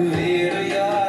вірю я